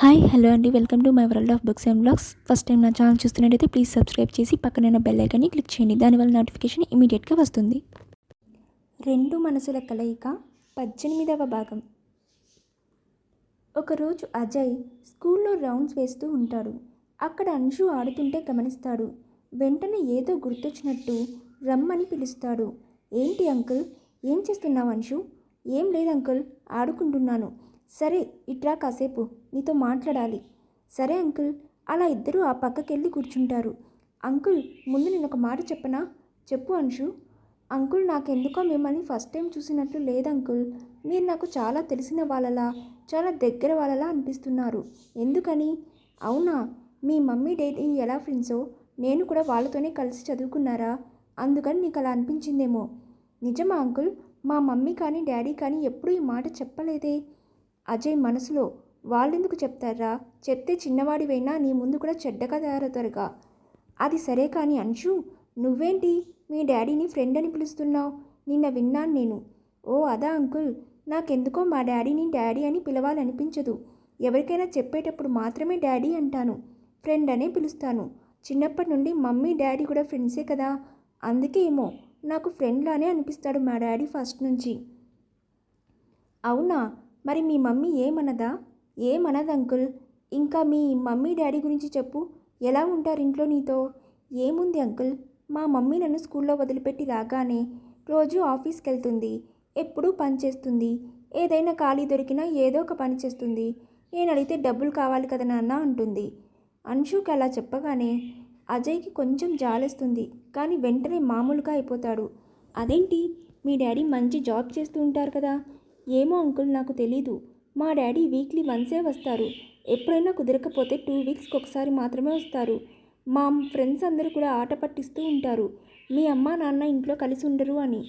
Hi hello అండి. Welcome to my world of books and blogs. First time నా channel చూస్తున్నట్టయితే please subscribe చేసి పక్కన బెల్ ఐకాన్ని క్లిక్ చేయండి. దానివల్ల నోటిఫికేషన్ ఇమీడియట్గా వస్తుంది. రెండు మనసుల కలయిక పద్దెనిమిదవ భాగం. ఒకరోజు అజయ్ స్కూల్లో రౌండ్స్ వేస్తూ ఉంటాడు. అక్కడ అంశు ఆడుతుంటే గమనిస్తాడు. వెంటనే ఏదో గుర్తొచ్చినట్టు రమ్మని పిలుస్తాడు. ఏంటి అంకుల్? ఏం చేస్తున్నావు అంశు? ఏం లేదు అంకుల్. ఆడుకుంటున్నాను. సరే ఇట్రా కాసేపు. నీతో మాట్లాడాలి. సరే అంకుల్. అలా ఇద్దరూ ఆ పక్కకెళ్ళి కూర్చుంటారు. అంకుల్ ముందు నేను ఒక మాట చెప్పనా? చెప్పు అంశు. అంకుల్ నాకెందుకో మిమ్మల్ని ఫస్ట్ టైం చూసినట్లు లేదు అంకుల్ మీరు నాకు చాలా తెలిసిన వాళ్ళలా చాలా దగ్గర వాళ్ళలా అనిపిస్తున్నారు. ఎందుకని? అవునా? మీ మమ్మీ డాడీ ఎలా ఫ్రెండ్సో? నేను కూడా వాళ్ళతోనే కలిసి చదువుకున్నారా? అందుకని నీకు అలా అనిపించిందేమో. నిజమా అంకుల్? మా మమ్మీ కానీ డాడీ కానీ ఎప్పుడూ ఈ మాట చెప్పలేదే? అజయ్ మనసులో వాళ్ళెందుకు చెప్తారా? చెప్తే చిన్నవాడివైనా నీ ముందు కూడా చెడ్డగా తయారవుతారుగా అది సరే కానీ అంశు నువ్వేంటి? మీ డాడీని ఫ్రెండ్ అని పిలుస్తున్నావు. నిన్న విన్నాను నేను. ఓ అదా అంకుల్. నాకెందుకో మా డాడీని డాడీ అని పిలవాలనిపించదు. ఎవరికైనా చెప్పేటప్పుడు మాత్రమే డాడీ అంటాను. ఫ్రెండ్ అనే పిలుస్తాను. చిన్నప్పటి నుండి మమ్మీ డాడీ కూడా ఫ్రెండ్సే కదా. అందుకే ఏమో నాకు ఫ్రెండ్లానే అనిపిస్తాడు మా డాడీ ఫస్ట్ నుంచి. అవునా? మరి మీ మమ్మీ ఏమన్నదా ఏమనదు అంకుల్ ఇంకా మీ మమ్మీ డాడీ గురించి చెప్పు. ఎలా ఉంటారు ఇంట్లో నీతో? ఏముంది అంకుల్? మా మమ్మీ నన్ను స్కూల్లో వదిలిపెట్టి రాగానే రోజు ఆఫీస్కి వెళ్తుంది ఎప్పుడూ పని చేస్తుంది. ఏదైనా ఖాళీ దొరికినా ఏదో ఒక పని చేస్తుంది. నేను అడిగితే డబ్బులు కావాలి కదా నాన్న అంటుంది. అంశుకి అలా చెప్పగానే అజయ్కి కొంచెం జాలేస్తుంది. కానీ వెంటనే మామూలుగా అయిపోతాడు. అదేంటి? మీ డాడీ మంచి జాబ్ చేస్తూ ఉంటారు కదా? ఏమో అంకుల్ నాకు తెలీదు. మా డాడీ వీక్లీ వన్సే వస్తారు. ఎప్పుడైనా కుదరకపోతే టూ వీక్స్కి ఒకసారి మాత్రమే వస్తారు. మా ఫ్రెండ్స్ అందరూ కూడా ఆట పట్టిస్తూ ఉంటారు. మీ అమ్మ నాన్న ఇంట్లో కలిసి ఉండరు అని.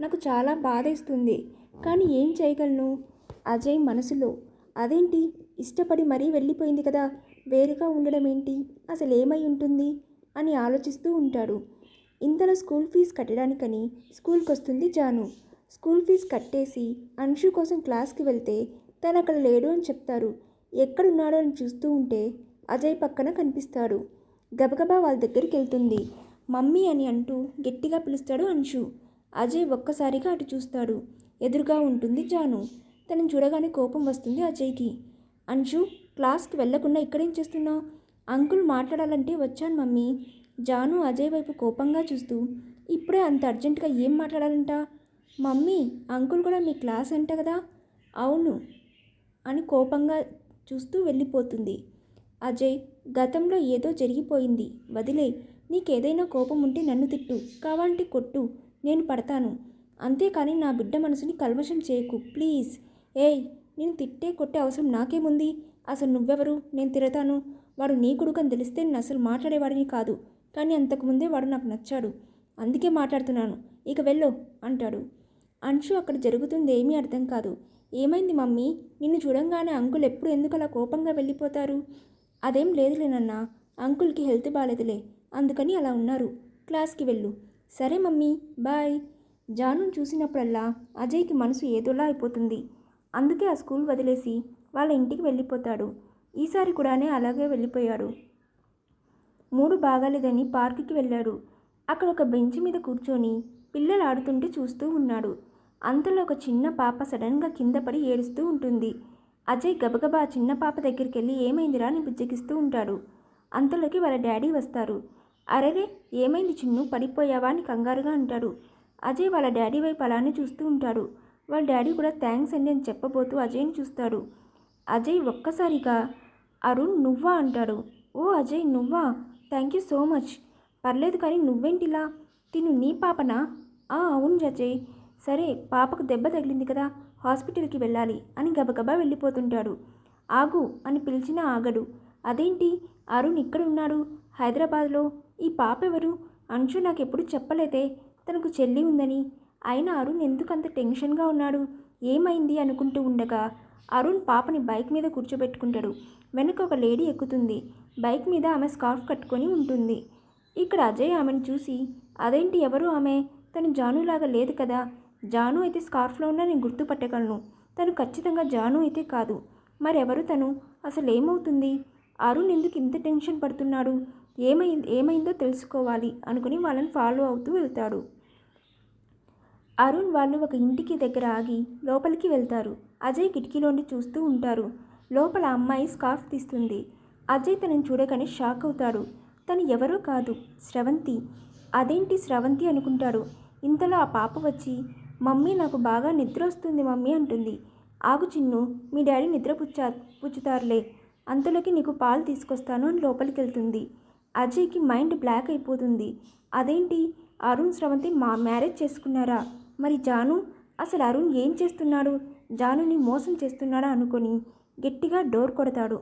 నాకు చాలా బాధేస్తుంది కానీ ఏం చేయగలను? అజయ్ మనసులో. అదేంటి? ఇష్టపడి మరీ వెళ్ళిపోయింది కదా. వేరుగా ఉండడం ఏంటి అసలు ఏమై ఉంటుంది? అని ఆలోచిస్తూ ఉంటాడు. ఇంతలో స్కూల్ ఫీజు కట్టడానికని స్కూల్కి వస్తుంది జాను. స్కూల్ ఫీజు కట్టేసి అంశు కోసం క్లాస్కి వెళ్తే తను అక్కడ లేడు అని చెప్తారు. ఎక్కడున్నాడో అని చూస్తూ ఉంటే అజయ్ పక్కన కనిపిస్తాడు. గబగబా వాళ్ళ దగ్గరికి వెళ్తుంది. మమ్మీ అని అంటూ గట్టిగా పిలుస్తాడు అంశు. అజయ్ ఒక్కసారిగా అటు చూస్తాడు. ఎదురుగా ఉంటుంది జాను. తనని చూడగానే కోపం వస్తుంది అజయ్కి. అంశు క్లాస్కి వెళ్ళకుండా ఇక్కడేం చేస్తున్నావు? అంకుల్ మాట్లాడాలంటే వచ్చాను మమ్మీ. జాను అజయ్ వైపు కోపంగా చూస్తూ ఇప్పుడే అంత అర్జెంటుగా ఏం మాట్లాడాలంట? మమ్మీ అంకుల్ కూడా మీ క్లాస్ అంట కదా? అవును. అని కోపంగా చూస్తూ వెళ్ళిపోతుంది. అజయ్ గతంలో ఏదో జరిగిపోయింది. వదిలే నీకేదైనా కోపం ఉంటే నన్ను తిట్టు. కావాలంటే కొట్టు. నేను పడతాను. అంతేకాని నా బిడ్డ మనసుని కల్మషం చేయకు. ప్లీజ్. ఏయ్ నేను తిట్టే కొట్టే అవసరం నాకేముంది? అసలు నువ్వెవరు? నేను తిరతాను వాడు నీ కొడుకని తెలిస్తే నేను అసలు మాట్లాడేవాడిని కాదు. కానీ అంతకుముందే వాడు నాకు నచ్చాడు. అందుకే మాట్లాడుతున్నాను. ఇక వెళ్ళు అంటాడు. అంశు అక్కడ జరుగుతుంది ఏమీ అర్థం కాదు. ఏమైంది మమ్మీ? నిన్ను చూడంగానే అంకుల్ ఎప్పుడు ఎందుకు అలా కోపంగా వెళ్ళిపోతారు? అదేం లేదులేనన్నా అంకుల్కి హెల్త్ బాగాలేదులే అందుకని అలా ఉన్నారు. క్లాస్కి వెళ్ళు. సరే మమ్మీ బాయ్. జాను చూసినప్పుడల్లా అజయ్కి మనసు ఏదోలా అయిపోతుంది. అందుకే ఆ స్కూల్ వదిలేసి వాళ్ళ ఇంటికి వెళ్ళిపోతాడు. ఈసారి కూడానే అలాగే వెళ్ళిపోయాడు. మూడు బాగాలేదని పార్కుకి వెళ్ళాడు. అక్కడ ఒక బెంచ్ మీద కూర్చొని పిల్లలు ఆడుతుంటే చూస్తూ ఉన్నాడు. అంతలో ఒక చిన్న పాప సడన్గా కింద పడి ఏడుస్తూ ఉంటుంది. అజయ్ గబగబా చిన్న పాప దగ్గరికి వెళ్ళి ఏమైందిరా అని బుజ్జగిస్తూ ఉంటాడు. అంతలోకి వాళ్ళ డాడీ వస్తారు. అరెరే ఏమైంది చిన్ను? పడిపోయావా అని కంగారుగా అంటాడు. అజయ్ వాళ్ళ డాడీ వైపు అలానే చూస్తూ ఉంటాడు. వాళ్ళ డాడీ కూడా థ్యాంక్స్ అండి అని చెప్పబోతూ అజయ్ని చూస్తాడు. అజయ్ ఒక్కసారిగా అరుణ్ నువ్వా? అంటాడు. ఓ అజయ్ నువ్వా? Thank you so much. పర్లేదు కానీ నువ్వేంటిలా? తిను నీ పాపనా? ఆ అవును అజయ్ సరే పాపకు దెబ్బ తగిలింది కదా హాస్పిటల్కి వెళ్ళాలి అని గబగబా వెళ్ళిపోతుంటాడు. ఆగు అని పిలిచినా ఆగడు. అదేంటి? అరుణ్ ఇక్కడ ఉన్నాడు? హైదరాబాద్లో? ఈ పాప ఎవరు? అంశు నాకెప్పుడు చెప్పలేదే. తనకు చెల్లి ఉందని. అయినా అరుణ్ ఎందుకంత టెన్షన్గా ఉన్నాడు? ఏమైంది అనుకుంటూ ఉండగా అరుణ్ పాపని బైక్ మీద కూర్చోబెట్టుకుంటాడు. వెనక ఒక లేడీ ఎక్కుతుంది. బైక్ మీద ఆమె స్కార్ఫ్ కట్టుకొని ఉంటుంది. ఇక్కడ అజయ్ ఆమెను చూసి అదేంటి ఎవరు ఆమె? తను జానులాగా లేదు కదా. జాను అయితే స్కార్ఫ్లో ఉన్న నేను గుర్తుపట్టగలను తను ఖచ్చితంగా జాను అయితే కాదు. మరెవరు తను? అసలు ఏమవుతుంది? అరుణ్ ఎందుకు ఇంత టెన్షన్ పడుతున్నాడు? ఏమైంది ఏమైందో తెలుసుకోవాలి అనుకుని వాళ్ళని ఫాలో అవుతూ వెళ్తాడు. అరుణ్ వాళ్ళు ఒక ఇంటికి దగ్గర ఆగి లోపలికి వెళ్తారు. అజయ్ కిటికీలోండి చూస్తూ ఉంటారు. లోపల అమ్మాయి స్కార్ఫ్ తీస్తుంది. అజయ్ తనని చూడగానే షాక్ అవుతాడు. తను ఎవరో కాదు. స్రవంతి అదేంటి స్రవంతి అనుకుంటాడు? ఇంతలో ఆ పాప వచ్చి మమ్మీ నాకు బాగా నిద్ర వస్తుంది మమ్మీ అంటుంది. ఆగు చిన్ను మీ డాడీ నిద్ర పుచ్చా పుచ్చుతారులే. అంతలోకి నీకు పాలు తీసుకొస్తాను అని లోపలికి వెళ్తుంది అజయ్కి మైండ్ బ్లాక్ అయిపోతుంది. అదేంటి? అరుణ్ స్రవంతి మా మ్యారేజ్ చేసుకున్నారా? మరి జాను? అసలు అరుణ్ ఏం చేస్తున్నాడు? జానుని మోసం చేస్తున్నాడా అనుకొని గట్టిగా డోర్ కొడతాడు.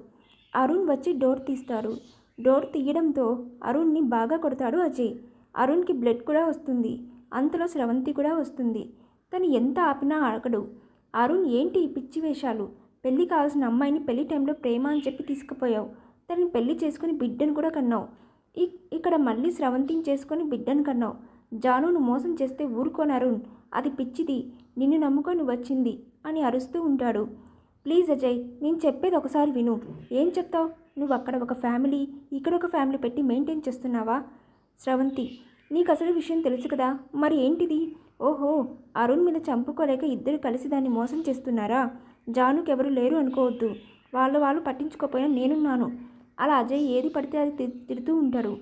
అరుణ్ వచ్చి డోర్ తీస్తాడు. డోర్ తీయడంతో అరుణ్ని బాగా కొడతాడు అజయ్. అరుణ్కి బ్లడ్ కూడా వస్తుంది. అంతలో స్రవంతి కూడా వస్తుంది. తను ఎంత ఆపినా అడగడు అరుణ్ ఏంటి ఈ పిచ్చి వేషాలు? పెళ్ళి కావాల్సిన అమ్మాయిని పెళ్ళి టైంలో ప్రేమ అని చెప్పి తీసుకుపోయావు. తనని పెళ్ళి చేసుకుని బిడ్డను కూడా కన్నావు. ఇ- ఇక్కడ మళ్ళీ స్రవంతిని చేసుకొని బిడ్డను కన్నావు. జానును మోసం చేస్తే ఊరుకోను అరుణ్. అది పిచ్చిది. నిన్ను నమ్ముకొని వచ్చింది అని అరుస్తూ ఉంటాడు. ప్లీజ్ అజయ్ నేను చెప్పేది ఒకసారి విను. ఏం చెప్తావు? నువ్వు అక్కడ ఒక ఫ్యామిలీ ఇక్కడ ఒక ఫ్యామిలీ పెట్టి మెయింటైన్ చేస్తున్నావా? స్రవంతి నీకు అసలు విషయం తెలుసు కదా. మరి ఏంటిది? ఓహో అరుణ్ మీద చంపుకోలేక ఇద్దరు కలిసి దాన్ని మోసం చేస్తున్నారా? జానుకి ఎవరు లేరు అనుకోవద్దు. వాళ్ళు వాళ్ళు పట్టించుకోపోయినా నేనున్నాను. అలా అజయ్ ఏది పడితే అది తి- తిడుతూ ఉంటారు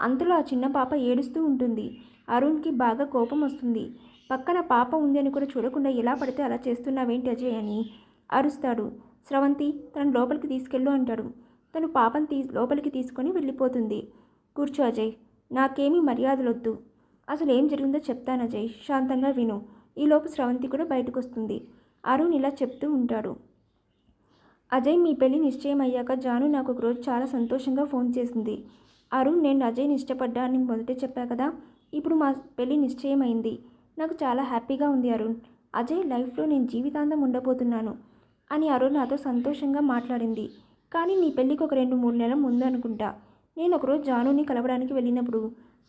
అంతలో ఆ చిన్న పాప ఏడుస్తూ ఉంటుంది. అరుణ్కి బాగా కోపం వస్తుంది. పక్కన పాప ఉంది అని కూడా చూడకుండా ఎలా పడితే అలా చేస్తున్నావేంటి అజయ్ అని అరుస్తాడు. స్రవంతి తను లోపలికి తీసుకెళ్ళు అంటాడు. తను పాపను తీ లోపలికి తీసుకొని వెళ్ళిపోతుంది. కూర్చో అజయ్. నాకేమీ మర్యాదలొద్దు. అసలు ఏం జరిగిందో చెప్తాను అజయ్ శాంతంగా విను. ఈలోపు స్రవంతి కూడా బయటకు వస్తుంది అరుణ్ ఇలా చెప్తూ ఉంటాడు. అజయ్ మీ పెళ్ళి నిశ్చయం అయ్యాక జాను నాకు ఒకరోజు చాలా సంతోషంగా ఫోన్ చేసింది. అరుణ్ నేను అజయ్ని ఇష్టపడ్డానని మొదటే చెప్పా కదా ఇప్పుడు మా పెళ్ళి నిశ్చయం అయింది నాకు చాలా హ్యాపీగా ఉంది అరుణ్. అజయ్ లైఫ్లో నేను జీవితాంతం ఉండబోతున్నాను అని అరుణ్ నాతో సంతోషంగా మాట్లాడింది. కానీ నీ పెళ్ళికి ఒక రెండు మూడు నెలల ముందు అనుకుంటా నేను ఒకరోజు జానుని కలవడానికి వెళ్ళినప్పుడు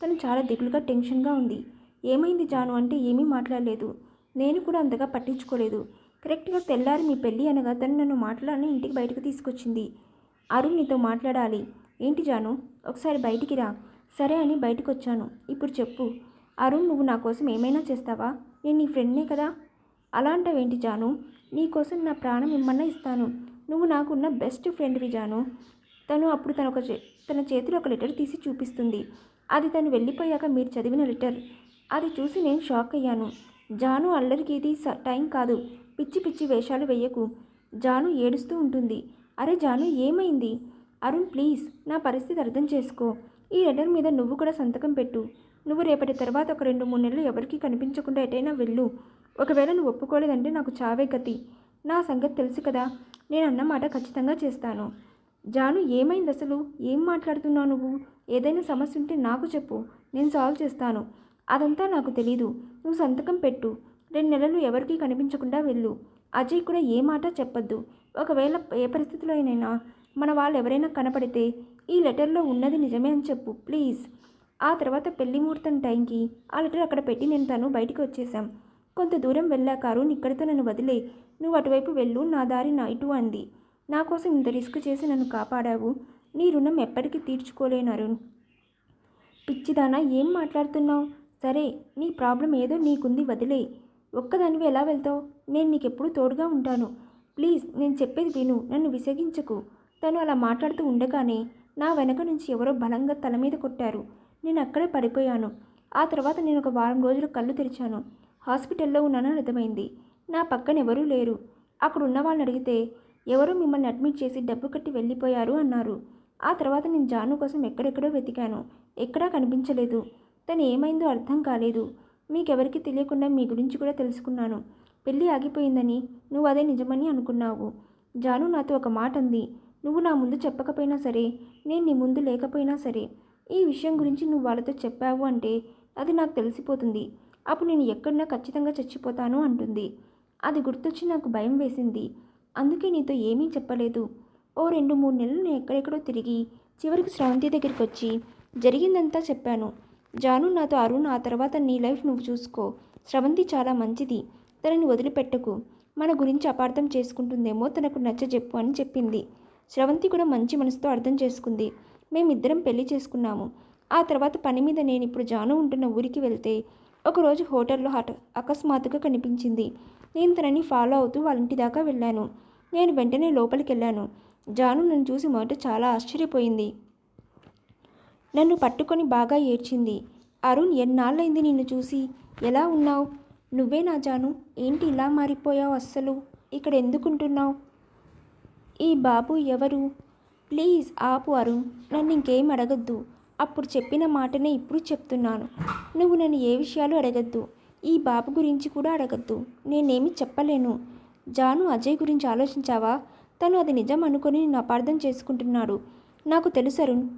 తను చాలా దిగులుగా టెన్షన్గా ఉంది. ఏమైంది జాను అంటే ఏమీ మాట్లాడలేదు. నేను కూడా అంతగా పట్టించుకోలేదు. కరెక్ట్గా తెల్లారి మీ పెళ్ళి అనగా తను నన్ను మాట్లాడని ఇంటికి బయటకు తీసుకొచ్చింది. అరుణ్ నీతో మాట్లాడాలి. ఏంటి జాను? ఒకసారి బయటికి రా. సరే అని బయటకు వచ్చాను ఇప్పుడు చెప్పు. అరుణ్ నువ్వు నా కోసం ఏమైనా చేస్తావా? నేను నీ ఫ్రెండ్నే కదా? అలాంటవేంటి జాను? నీకోసం నా ప్రాణం ఇమ్మన్నా ఇస్తాను. నువ్వు నాకున్న బెస్ట్ ఫ్రెండ్వి జాను. తను అప్పుడు తన ఒక చే- తన చేతిలో ఒక లెటర్ తీసి చూపిస్తుంది. అది తను వెళ్ళిపోయాక మీరు చదివిన లెటర్. అది చూసి నేను షాక్ అయ్యాను. జాను అల్లరికి ఇది స- టైం కాదు. పిచ్చి పిచ్చి వేషాలు వేయకు. జాను ఏడుస్తూ ఉంటుంది. అరే జాను ఏమైంది? అరుణ్ ప్లీజ్ నా పరిస్థితి అర్థం చేసుకో. ఈ లెటర్ మీద నువ్వు కూడా సంతకం పెట్టు. నువ్వు రేపటి తర్వాత ఒక రెండు మూడు నెలలు ఎవరికీ కనిపించకుండా ఎటైనా వెళ్ళు. ఒకవేళ నువ్వు ఒప్పుకోలేదంటే నాకు చావే గతి. నా సంగతి తెలుసు కదా. నేను అన్నమాట ఖచ్చితంగా చేస్తాను. జాను ఏమైంది అసలు ఏం మాట్లాడుతున్నావు నువ్వు? ఏదైనా సమస్య ఉంటే నాకు చెప్పు. నేను సాల్వ్ చేస్తాను. అదంతా నాకు తెలీదు. నువ్వు సంతకం పెట్టు. రెండు నెలలు ఎవరికీ కనిపించకుండా వెళ్ళు. అజయ్ కూడా ఏ మాట చెప్పొద్దు. ఒకవేళ ఏ పరిస్థితిలో అయినైనా మన వాళ్ళు ఎవరైనా కనపడితే ఈ లెటర్లో ఉన్నది నిజమే అని చెప్పు ప్లీజ్. ఆ తర్వాత పెళ్ళి ముహూర్తం టైంకి ఆ లెటర్ అక్కడ పెట్టి నేను తను బయటికి వచ్చేసాం కొంత దూరం వెళ్ళాక అరుణ్ ఇక్కడితో నన్ను వదిలే. నువ్వు అటువైపు వెళ్ళు నా దారి నా ఇటు అంది. నా కోసం ఇంత రిస్క్ చేసి నన్ను కాపాడావు? నీ రుణం ఎప్పటికీ తీర్చుకోలేను అరుణ్. పిచ్చిదానా ఏం మాట్లాడుతున్నావు? సరే నీ ప్రాబ్లం ఏదో నీకుంది వదిలే. ఒక్కదానివి ఎలా వెళ్తావు? నేను నీకెప్పుడు తోడుగా ఉంటాను. ప్లీజ్ నేను చెప్పేది విను నన్ను విసగించకు. తను అలా మాట్లాడుతూ ఉండగానే నా వెనక నుంచి ఎవరో బలంగా తల మీద కొట్టారు. నేను అక్కడే పడిపోయాను. ఆ తర్వాత నేను ఒక వారం రోజులు కళ్ళు తెరిచాను. హాస్పిటల్లో ఉన్నానని అర్థమైంది. నా పక్కన ఎవరూ లేరు. అక్కడ ఉన్న వాళ్ళని అడిగితే ఎవరో మిమ్మల్ని అడ్మిట్ చేసి డబ్బు కట్టి వెళ్ళిపోయారు అన్నారు. ఆ తర్వాత నేను జాను కోసం ఎక్కడెక్కడో వెతికాను. ఎక్కడా కనిపించలేదు. తను ఏమైందో అర్థం కాలేదు. మీకెవరికి తెలియకుండా మీ గురించి కూడా తెలుసుకున్నాను. పెళ్ళి ఆగిపోయిందని నువ్వు అదే నిజమని అనుకున్నావు. జాను నాతో ఒక మాట అంది. నువ్వు నా ముందు చెప్పకపోయినా సరే నేను నీ ముందు లేకపోయినా సరే ఈ విషయం గురించి నువ్వు వాళ్ళతో చెప్పావు అంటే అది నాకు తెలిసిపోతుంది. అప్పుడు నేను ఎక్కడన్నా ఖచ్చితంగా చచ్చిపోతాను అంటుంది. అది గుర్తొచ్చి నాకు భయం వేసింది. అందుకే నీతో ఏమీ చెప్పలేదు. ఓ రెండు మూడు నెలలు నేను ఎక్కడెక్కడో తిరిగి చివరికి శ్రవంతి దగ్గరికి వచ్చి జరిగిందంతా చెప్పాను. జాను నాతో అరుణ్ ఆ తర్వాత నీ లైఫ్ నువ్వు చూసుకో. శ్రవంతి చాలా మంచిది. తనని వదిలిపెట్టకు. మన గురించి అపార్థం చేసుకుంటుందేమో తనకు నచ్చ చెప్పు అని చెప్పింది. శ్రవంతి కూడా మంచి మనసుతో అర్థం చేసుకుంది. మేమిద్దరం పెళ్ళి చేసుకున్నాము. ఆ తర్వాత పని మీద నేను ఇప్పుడు జాను ఉంటున్న ఊరికి వెళ్తే ఒకరోజు హోటల్లో హఠ అకస్మాత్తుగా కనిపించింది. నేను తనని ఫాలో అవుతూ వాళ్ళ ఇంటి దాకా వెళ్ళాను. నేను వెంటనే లోపలికి వెళ్ళాను జాను నన్ను చూసి మొదట చాలా ఆశ్చర్యపోయింది. నన్ను పట్టుకొని బాగా ఏడ్చింది. అరుణ్ ఎన్నాళ్ళైంది నిన్ను చూసి? ఎలా ఉన్నావు? నువ్వే నా జాను. ఏంటి ఇలా మారిపోయావు అస్సలు? ఇక్కడ ఎందుకుంటున్నావు? ఈ బాబు ఎవరు? ప్లీజ్ ఆపు అరుణ్. నన్ను ఇంకేం అడగద్దు. అప్పుడు చెప్పిన మాటనే ఇప్పుడు చెప్తున్నాను. నువ్వు నన్ను ఏ విషయాలు అడగద్దు. ఈ బాబు గురించి కూడా అడగద్దు. నేనేమి చెప్పలేను. జాను అజయ్ గురించి ఆలోచించావా? తను అది నిజం అనుకొని నిన్ను అపార్థం చేసుకుంటున్నాడు. నాకు తెలుసు అరుణ్.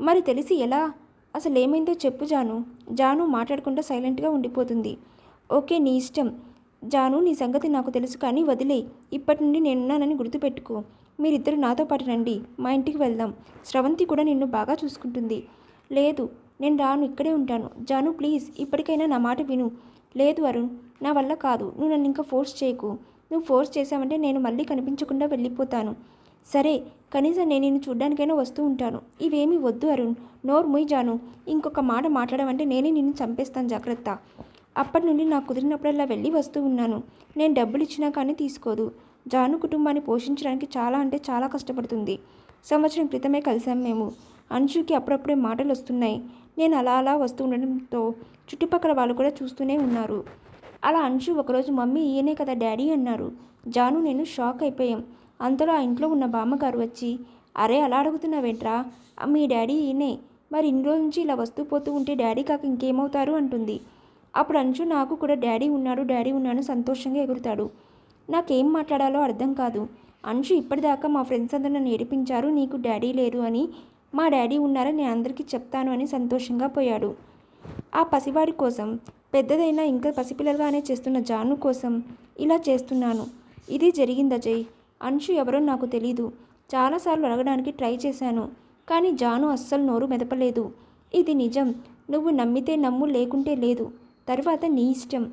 మరి తెలిసి ఎలా? అసలు ఏమైందో చెప్పు జాను. జాను మాట్లాడకుండా సైలెంట్గా ఉండిపోతుంది. ఓకే నీ ఇష్టం. జాను నీ సంగతి నాకు తెలుసు కానీ వదిలే ఇప్పటి నుండి నేనున్నానని గుర్తుపెట్టుకో. మీరిద్దరు నాతో పాటు రండి మా ఇంటికి వెళ్దాం. స్రవంతి కూడా నిన్ను బాగా చూసుకుంటుంది. లేదు నేను రాను ఇక్కడే ఉంటాను. జాను ప్లీజ్ ఇప్పటికైనా నా మాట విను. లేదు అరుణ్ నా వల్ల కాదు. నువ్వు నన్ను ఇంకా ఫోర్స్ చేయకు. నువ్వు ఫోర్స్ చేశావంటే నేను మళ్ళీ కనిపించకుండా వెళ్ళిపోతాను. సరే కనీసం నేను నిన్ను చూడ్డానికైనా వస్తూ ఉంటాను. ఇవేమీ వద్దు అరుణ్. నోరు ముయ్ జాను. ఇంకొక మాట మాట్లాడమంటే నేనే నిన్ను చంపేస్తాను జాగ్రత్త. అప్పటి నుండి నాకు కుదిరినప్పుడల్లా వెళ్ళి వస్తూ ఉన్నాను. నేను డబ్బులు ఇచ్చినా కానీ తీసుకోదు. జాను కుటుంబాన్ని పోషించడానికి చాలా అంటే చాలా కష్టపడుతుంది. సంవత్సరం క్రితమే కలిసాం మేము. అంశుకి అప్పుడప్పుడే మాటలు వస్తున్నాయి. నేను అలా అలా వస్తూ ఉండడంతో చుట్టుపక్కల వాళ్ళు కూడా చూస్తూనే ఉన్నారు. అలా అంశు ఒకరోజు మమ్మీ ఈయనే కదా డాడీ అన్నారు. జాను నేను షాక్ అయిపోయాం. అంతలో ఆ ఇంట్లో ఉన్న బామ్మగారు వచ్చి అరే అలా అడుగుతున్నావేంట్రా? మీ డాడీ ఈయనే. మరి ఇన్ని రోజు నుంచి ఇలా వస్తూ పోతూ ఉంటే డాడీ కాక ఇంకేమవుతారు? అంటుంది. అప్పుడు అంచు నాకు కూడా డాడీ ఉన్నాడు డాడీ ఉన్నాను సంతోషంగా ఎగురుతాడు. నాకేం మాట్లాడాలో అర్థం కాదు. అంశు ఇప్పటిదాకా మా ఫ్రెండ్స్ అందరూ నన్ను ఏడిపించారు నీకు డాడీ లేరు అని. మా డాడీ ఉన్నారని నేను అందరికీ చెప్తాను అని సంతోషంగా పోయాడు. ఆ పసివాడి కోసం పెద్దదైనా ఇంకా పసిపిల్లలుగానే చేస్తున్న జాను కోసం ఇలా చేస్తున్నాను. ఇది జరిగింది అజయ్ అంశు ఎవరో నాకు తెలీదు. చాలాసార్లు అడగడానికి ట్రై చేశాను కానీ జాను అస్సలు నోరు మెదపలేదు. ఇది నిజం. నువ్వు నమ్మితే నమ్ము లేకుంటే లేదు. తర్వాత నీ ఇష్టం.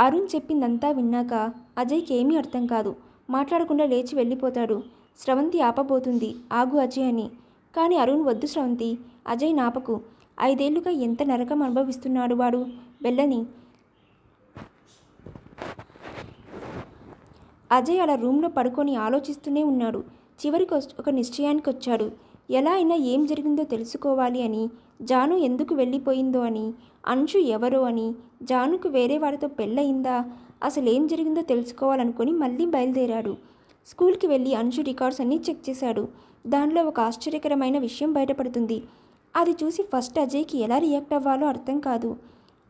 అరుణ్ చెప్పిందంతా విన్నాక అజయ్కి ఏమీ అర్థం కాదు. మాట్లాడకుండా లేచి వెళ్ళిపోతాడు. స్రవంతి ఆపబోతుంది. ఆగు అజయ్ అని. కానీ అరుణ్ వద్దు స్రవంతి. అజయ్ నాపకు. ఐదేళ్ళుగా ఎంత నరకం అనుభవిస్తున్నాడు వాడు? వెళ్ళని. అజయ్ అలా రూమ్లో పడుకొని ఆలోచిస్తూనే ఉన్నాడు. చివరికి ఒక నిశ్చయానికి వచ్చాడు ఎలా అయినా ఏం జరిగిందో తెలుసుకోవాలి అని జాను ఎందుకు వెళ్ళిపోయిందో అని. అంశు ఎవరో అని. జానుకు వేరే వాడితో పెళ్ళయిందా? అసలు ఏం జరిగిందో తెలుసుకోవాలనుకుని మళ్ళీ బయలుదేరాడు. స్కూల్కి వెళ్ళి అంశు రికార్డ్స్ అన్నీ చెక్ చేశాడు. దానిలో ఒక ఆశ్చర్యకరమైన విషయం బయటపడుతుంది. అది చూసి ఫస్ట్ అజయ్కి ఎలా రియాక్ట్ అవ్వాలో అర్థం కాదు.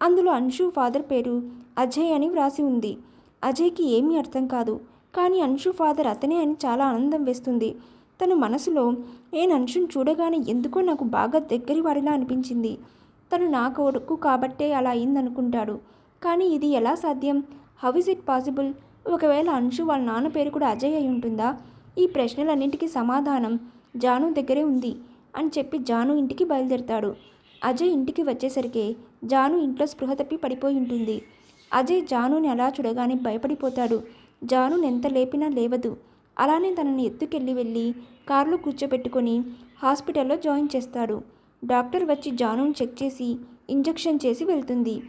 అందులో అంశు ఫాదర్ పేరు అజయ్ అని వ్రాసి ఉంది. అజయ్కి ఏమీ అర్థం కాదు. కానీ అంశు ఫాదర్ అతనే అని చాలా ఆనందం వేస్తుంది. తన మనసులో నేను అంశుని చూడగానే ఎందుకో నాకు బాగా దగ్గరి వాడిలా అనిపించింది. తను నా కొడుకు కాబట్టే అలా అయిందనుకుంటాడు. కానీ ఇది ఎలా సాధ్యం? హౌ ఇస్ ఇట్ పాసిబుల్ ఒకవేళ అంశు వాళ్ళ నాన్న పేరు కూడా అజయ్ అయి ఉంటుందా? ఈ ప్రశ్నలన్నింటికీ సమాధానం జాను దగ్గరే ఉంది అని చెప్పి జాను ఇంటికి బయలుదేరతాడు. అజయ్ ఇంటికి వచ్చేసరికి జాను ఇంట్లో స్పృహ తప్పి పడిపోయి ఉంటుంది. అజయ్ జానుని అలా చూడగానే భయపడిపోతాడు. జాను ఎంత లేపినా లేవదు. అలానే తనని ఎత్తుకెళ్ళి వెళ్ళి కారులో కూర్చోబెట్టుకొని హాస్పిటల్లో జాయిన్ చేస్తాడు. డాక్టర్ వచ్చి జానును చెక్ చేసి ఇంజెక్షన్ చేసి వెళ్తుంది.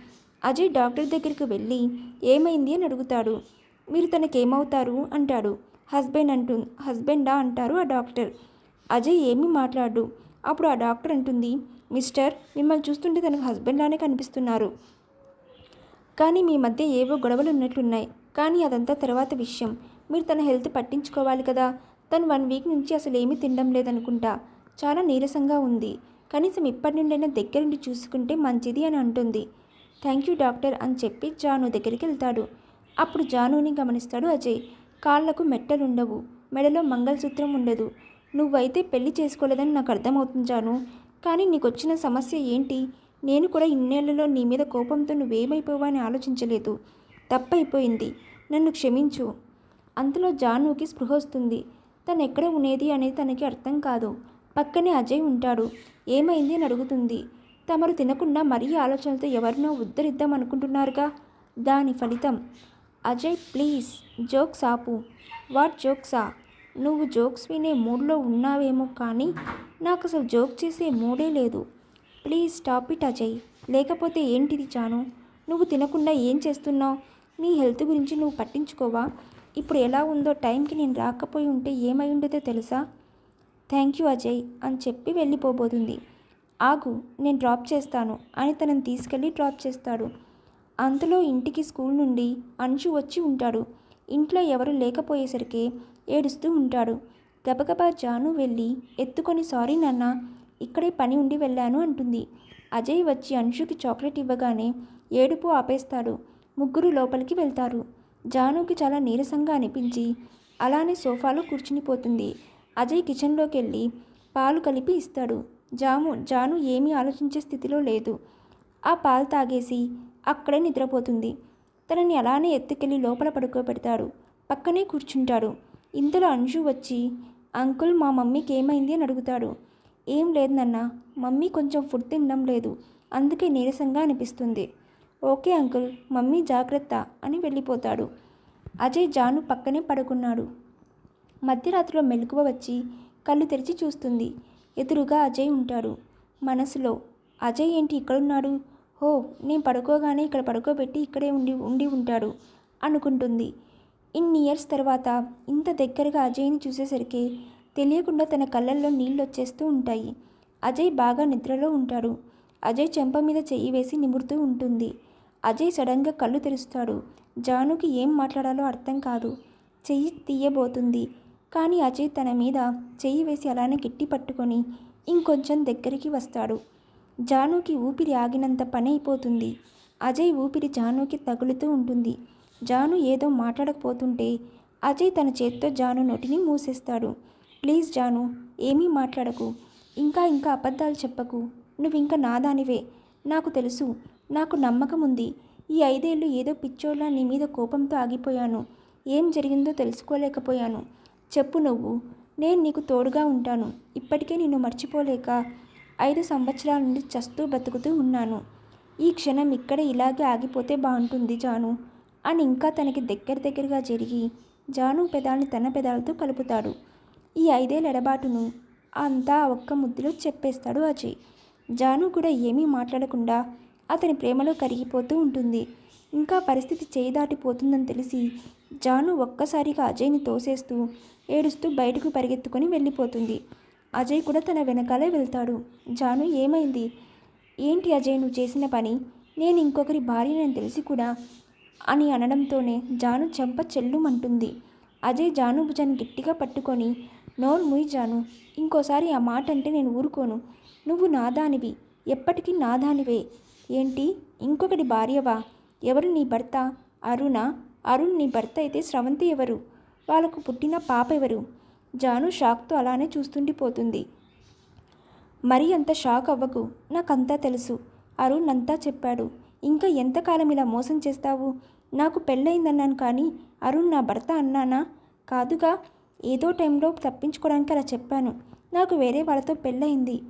అజయ్ డాక్టర్ దగ్గరికి వెళ్ళి ఏమైంది అని అడుగుతాడు. మీరు తనకేమవుతారు? అంటాడు. హస్బెండ్ అంటు హస్బెండా? అంటారు ఆ డాక్టర్. అజయ్ ఏమీ మాట్లాడు. అప్పుడు ఆ డాక్టర్ అంటుంది మిస్టర్ మిమ్మల్ని చూస్తుంటే తనకు హస్బెండ్లానే కనిపిస్తున్నారు. కానీ మీ మధ్య ఏవో గొడవలు ఉన్నట్లున్నాయి కానీ అదంతా తర్వాత విషయం. మీరు తన హెల్త్ పట్టించుకోవాలి కదా. తను వన్ వీక్ నుంచి అసలు ఏమీ తినడం లేదనుకుంటా. చాలా నీరసంగా ఉంది. కనీసం ఇప్పటి నుండైనా దగ్గరుండి చూసుకుంటే మంచిది అని అంటుంది. థ్యాంక్ యూ డాక్టర్ అని చెప్పి జాను దగ్గరికి వెళ్తాడు. అప్పుడు జానుని గమనిస్తాడు అజయ్. కాళ్ళకు మెట్టలుండవు. మెడలో మంగళసూత్రం ఉండదు. నువ్వైతే పెళ్ళి చేసుకోలేదని నాకు అర్థమవుతుంది జాను. కానీ నీకు వచ్చిన సమస్య ఏంటి? నేను కూడా ఇన్నేళ్ళలో నీ మీద కోపంతో నువ్వేమైపోవా అని ఆలోచించలేదు. తప్పైపోయింది. నన్ను క్షమించు. అంతలో జానుకి స్పృహ వస్తుంది. తను ఎక్కడ ఉండేది అనేది తనకి అర్థం కాదు. పక్కనే అజయ్ ఉంటాడు. ఏమైంది అని అడుగుతుంది. తమరు తినకుండా మరీ ఆలోచనలతో ఎవరినో ఉద్ధరిద్దాం అనుకుంటున్నారుగా? దాని ఫలితం. అజయ్ ప్లీజ్ జోక్స్ ఆపు. వాట్ జోక్సా నువ్వు జోక్స్ వినే మూడ్లో ఉన్నావేమో కానీ నాకు అసలు జోక్ చేసే మూడే లేదు. Please stop it Ajay. లేకపోతే ఏంటిది చాను నువ్వు తినకుండా ఏం చేస్తున్నావు? నీ హెల్త్ గురించి నువ్వు పట్టించుకోవా? ఇప్పుడు ఎలా ఉందో టైంకి నేను రాకపోయి ఉంటే ఏమై ఉండదో తెలుసా? థ్యాంక్ యూ అజయ్ అని చెప్పి వెళ్ళిపోబోతుంది. ఆగు నేను డ్రాప్ చేస్తాను. అని తనని తీసుకెళ్ళి డ్రాప్ చేస్తాడు. అంతలో ఇంటికి స్కూల్ నుండి అంశు వచ్చి ఉంటాడు. ఇంట్లో ఎవరు లేకపోయేసరికి ఏడుస్తూ ఉంటాడు. గబగబా జాను వెళ్ళి ఎత్తుకొని సారీ నాన్న ఇక్కడే పని ఉండి వెళ్ళాను అంటుంది. అజయ్ వచ్చి అంశుకి చాక్లెట్ ఇవ్వగానే ఏడుపు ఆపేస్తాడు. ముగ్గురు లోపలికి వెళ్తారు. జానుకి చాలా నీరసంగా అనిపించి అలానే సోఫాలో కూర్చునిపోతుంది అజయ్ కిచెన్లోకి వెళ్ళి పాలు కలిపి ఇస్తాడు. జాము జాను ఏమీ ఆలోచించే స్థితిలో లేదు. ఆ పాలు తాగేసి అక్కడే నిద్రపోతుంది. తనని అలానే ఎత్తుకెళ్ళి లోపల పడుకోబెడతాడు. పక్కనే కూర్చుంటాడు. ఇంతలో అంజు వచ్చి అంకుల్ మా మమ్మీకి ఏమైంది? అని అడుగుతాడు. ఏం లేదు నాన్న మమ్మీ కొంచెం ఫుడ్ తినడం లేదు. అందుకే నీరసంగా అనిపిస్తుంది. ఓకే అంకుల్ మమ్మీ జాగ్రత్త అని వెళ్ళిపోతాడు. అజయ్ జాను పక్కనే పడుకున్నాడు. మధ్యరాత్రిలో మెలకువ వచ్చి కళ్ళు తెరిచి చూస్తుంది. ఎదురుగా అజయ్ ఉంటాడు. మనసులో అజయ్ ఏంటి ఇక్కడున్నాడు? హో నేను పడుకోగానే ఇక్కడ పడుకోబెట్టి ఇక్కడే ఉండి ఉండి ఉంటాడు అనుకుంటుంది. ఇన్ని ఇయర్స్ తర్వాత ఇంత దగ్గరగా అజయ్ని చూసేసరికి తెలియకుండా తన కళ్ళల్లో నీళ్ళు వచ్చేస్తూ ఉంటాయి. అజయ్ బాగా నిద్రలో ఉంటాడు. అజయ్ చెంప మీద చెయ్యి వేసి నిమురుతూ ఉంటుంది. అజయ్ సడన్గా కళ్ళు తెరుస్తాడు. జానుకి ఏం మాట్లాడాలో అర్థం కాదు. చెయ్యి తీయబోతుంది. కానీ అజయ్ తన మీద చెయ్యి వేసి అలానే గట్టి పట్టుకొని ఇంకొంచెం దగ్గరికి వస్తాడు. జానుకి ఊపిరి ఆగినంత పని అయిపోతుంది. అజయ్ ఊపిరి జానుకి తగులుతూ ఉంటుంది. జాను ఏదో మాట్లాడకపోతుంటే అజయ్ తన చేత్తో జాను నోటిని మూసేస్తాడు. ప్లీజ్ జాను ఏమీ మాట్లాడకు. ఇంకా ఇంకా అబద్ధాలు చెప్పకు. నువ్వు ఇంకా నాదానివే. నాకు తెలుసు. నాకు నమ్మకం ఉంది. ఈ ఐదేళ్ళు ఏదో పిచ్చోళ్ళ నీ మీద కోపంతో ఆగిపోయాను. ఏం జరిగిందో తెలుసుకోలేకపోయాను. చెప్పు నువ్వు. నేను నీకు తోడుగా ఉంటాను. ఇప్పటికే నిన్ను మర్చిపోలేక ఐదు సంవత్సరాల నుండి చస్తూ బతుకుతూ ఉన్నాను. ఈ క్షణం ఇక్కడ ఇలాగే ఆగిపోతే బాగుంటుంది జాను అని ఇంకా తనకి దగ్గర దగ్గరగా జరిగి జాను పెదాల్ని తన పెదాలతో కలుపుతాడు ఈ ఐదేళ్ళ ఎడబాటును అంతా ఒక్క ముద్దులో చెప్పేస్తాడు అజయ్. జాను కూడా ఏమీ మాట్లాడకుండా అతని ప్రేమలో కరిగిపోతూ ఉంటుంది. ఇంకా పరిస్థితి చేయి దాటిపోతుందని తెలిసి జాను ఒక్కసారిగా అజయ్ని తోసేస్తూ ఏడుస్తూ బయటకు పరిగెత్తుకొని వెళ్ళిపోతుంది. అజయ్ కూడా తన వెనకాలే వెళ్తాడు. జాను ఏమైంది? ఏంటి అజయ్ నువ్వు చేసిన పని? నేను ఇంకొకరి భార్యనని తెలిసి కూడా అని అనడంతోనే జాను చెంప చెల్లుమంటుంది. అజయ్ జాను భుజాన్ని గట్టిగా పట్టుకొని నోరు ముయి జాను ఇంకోసారి ఆ మాట అంటే నేను ఊరుకోను. నువ్వు నాదానివి. ఎప్పటికీ నాదానివే. ఏంటి? ఇంకొకటి భార్యవా? ఎవరు నీ భర్త? అరుణ? అరుణ్ నీ భర్త అయితే స్రవంతి ఎవరు? వాళ్ళకు పుట్టిన పాప ఎవరు? జాను షాక్తో అలానే చూస్తుండిపోతుంది మరీ అంత షాక్ అవ్వకు. నాకంతా తెలుసు. అరుణ్ అంతా చెప్పాడు. ఇంకా ఎంతకాలం ఇలా మోసం చేస్తావు? నాకు పెళ్ళయిందన్నాను కానీ అరుణ్ నా భర్త అన్నానా? కాదుగా. ఏదో టైంలో తప్పించుకోవడానికి అలా చెప్పాను. నాకు వేరే వాళ్ళతో పెళ్ళయింది.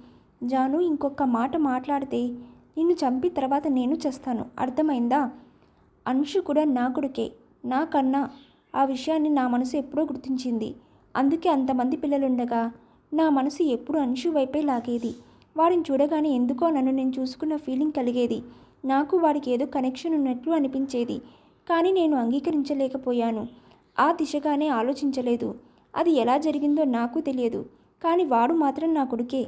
జాను ఇంకొక మాట మాట్లాడితే నిన్ను చంపి తర్వాత నేను చేస్తాను. అర్థమైందా? అనుషు కూడా నా కొడుకే. నాకన్నా ఆ విషయాన్ని నా మనసు ఎప్పుడో గుర్తించింది. అందుకే అంతమంది పిల్లలుండగా నా మనసు ఎప్పుడు అనుషు వైపే లాగేది. వాడిని చూడగానే ఎందుకో నన్ను నేను చూసుకున్న ఫీలింగ్ కలిగేది. నాకు వాడికి ఏదో కనెక్షన్ ఉన్నట్లు అనిపించేది. కానీ నేను అంగీకరించలేకపోయాను. ఆ దిశగానే ఆలోచించలేదు. అది ఎలా జరిగిందో నాకు తెలియదు. కానీ వాడు మాత్రం నా కొడుకే.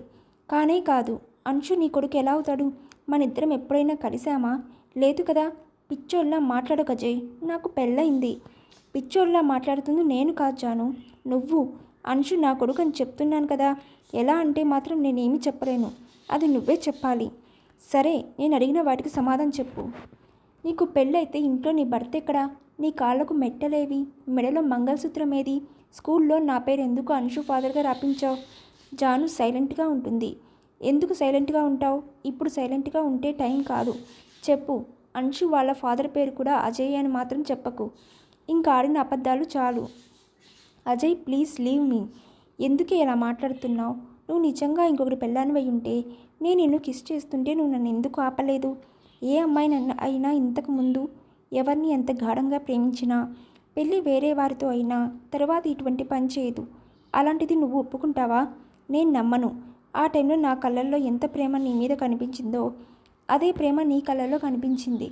కానే కాదు. అంశు నీ కొడుకు ఎలా అవుతాడు? మన ఇద్దరం ఎప్పుడైనా కలిసామా లేదు కదా. పిచ్చోళ్ళ మాట్లాడక జయ్ నాకు పెళ్ళయింది. పిచ్చోళ్ళ మాట్లాడుతుంది నేను కాదు జాను. నువ్వు అంశు నా కొడుకు అని చెప్తున్నాను కదా. ఎలా అంటే మాత్రం నేనేమి చెప్పలేను. అది నువ్వే చెప్పాలి. సరే నేను అడిగిన వాటికి సమాధానం చెప్పు. నీకు పెళ్ళైతే ఇంట్లో నీ భర్త ఎక్కడా? నీ కాళ్ళకు మెట్టలేవి? మెడలో మంగళసూత్రం ఏది? స్కూల్లో నా పేరు ఎందుకు అంశు ఫాదర్గా రాపించావు? జాను సైలెంట్గా ఉంటుంది. ఎందుకు సైలెంట్గా ఉంటావు? ఇప్పుడు సైలెంట్గా ఉంటే టైం కాదు. చెప్పు. అంశు వాళ్ళ ఫాదర్ పేరు కూడా అజయ్ అని మాత్రం చెప్పకు. ఇంకా ఆడిన అబద్ధాలు చాలు. Ajay please leave me. ఎందుకే ఇలా మాట్లాడుతున్నావు? నువ్వు నిజంగా ఇంకొకటి పెళ్ళానివై ఉంటే నేను నిన్ను కిస్ చేస్తుంటే నువ్వు నన్ను ఎందుకు ఆపలేదు? ఏ అమ్మాయి నన్ను అయినా ఇంతకు ముందు ఎవరిని ఎంత గాఢంగా ప్రేమించినా పెళ్ళి వేరే వారితో అయినా తర్వాత ఇటువంటి పని చేయదు. అలాంటిది నువ్వు ఒప్పుకుంటావా? నేను నమ్మను. ఆ టైంలో నా కళ్ళల్లో ఎంత ప్రేమ నీ మీద కనిపించిందో అదే ప్రేమ నీ కళ్ళల్లో కనిపించింది.